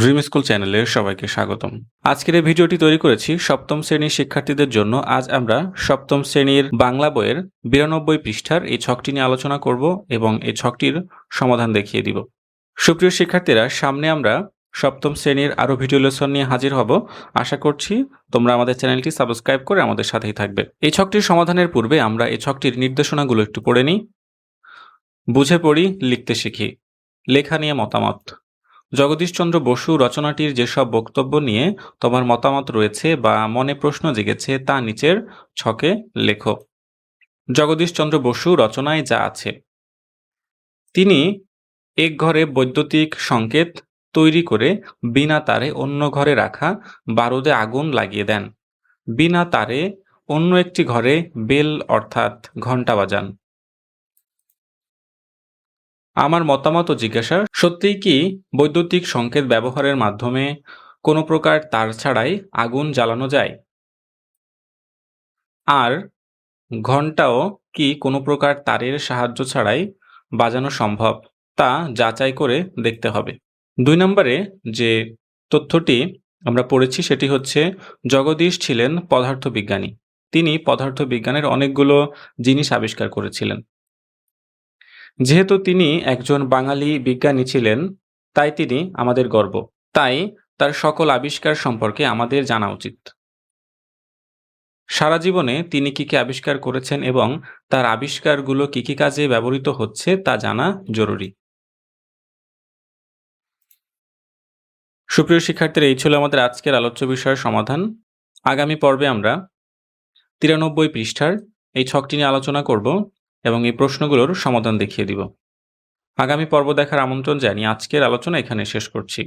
Dream school চ্যানেলে সবাইকে স্বাগতম। আজকের এই ভিডিওটি তৈরি করেছি সপ্তম শ্রেণির শিক্ষার্থীদের জন্য। আজ আমরা সপ্তম শ্রেণির বাংলা বইয়ের বিরানব্বই পৃষ্ঠার এই ছকটি নিয়ে আলোচনা করব এবং এই ছকটির সমাধান দেখিয়ে দিব। সুপ্রিয় শিক্ষার্থীরা, সামনে আমরা সপ্তম শ্রেণির আরও ভিডিও লেসন নিয়ে হাজির হব। আশা করছি তোমরা আমাদের চ্যানেলটি সাবস্ক্রাইব করে আমাদের সাথেই থাকবে। এই ছকটির সমাধানের পূর্বে আমরা এই ছকটির নির্দেশনাগুলো একটু পড়ে নিই। বুঝে পড়ি, লিখতে শিখি। লেখা নিয়ে মতামত। জগদীশচন্দ্র বসু রচনাটির যেসব বক্তব্য নিয়ে তোমার মতামত রয়েছে বা মনে প্রশ্ন জেগেছে, তা নিচের ছকে লেখো। জগদীশচন্দ্র বসু রচনায় যা আছে। তিনি এক ঘরে বৈদ্যুতিক সংকেত তৈরি করে বিনা তারে অন্য ঘরে রাখা বারুদে আগুন লাগিয়ে দেন। বিনা তারে অন্য একটি ঘরে বেল অর্থাৎ ঘণ্টা বাজান। আমার মতামত ও জিজ্ঞাসা সত্যিই কি বৈদ্যুতিক সংকেত ব্যবহারের মাধ্যমে কোনো প্রকার তার ছাড়াই আগুন জ্বালানো যায়? আর ঘণ্টাও কি কোনো প্রকার তারের সাহায্য ছাড়াই বাজানো সম্ভব তা যাচাই করে দেখতে হবে। দুই নম্বরে যে তথ্যটি আমরা পড়েছি সেটি হচ্ছে জগদীশ ছিলেন পদার্থবিজ্ঞানী। তিনি পদার্থবিজ্ঞানের অনেকগুলো জিনিস আবিষ্কার করেছিলেন। যেহেতু তিনি একজন বাঙালি বিজ্ঞানী ছিলেন, তাই তিনি আমাদের গর্ব। তাই তার সকল আবিষ্কার সম্পর্কে আমাদের জানা উচিত। সারা জীবনে তিনি কি কি আবিষ্কার করেছেন এবং তার আবিষ্কারগুলো কি কি কাজে ব্যবহৃত হচ্ছে তা জানা জরুরি। সুপ্রিয় শিক্ষার্থীরা, এই ছিল আমাদের আজকের আলোচ্য বিষয়ের সমাধান। আগামী পর্বে আমরা তিরানব্বই পৃষ্ঠার এই ছকটি নিয়ে আলোচনা করব। এবং এই প্রশ্নগুলোর সমাধান দেখিয়ে দিব। আগামী পর্ব দেখার আমন্ত্রণ জানিয়ে আজকের আলোচনা এখানে শেষ করছি।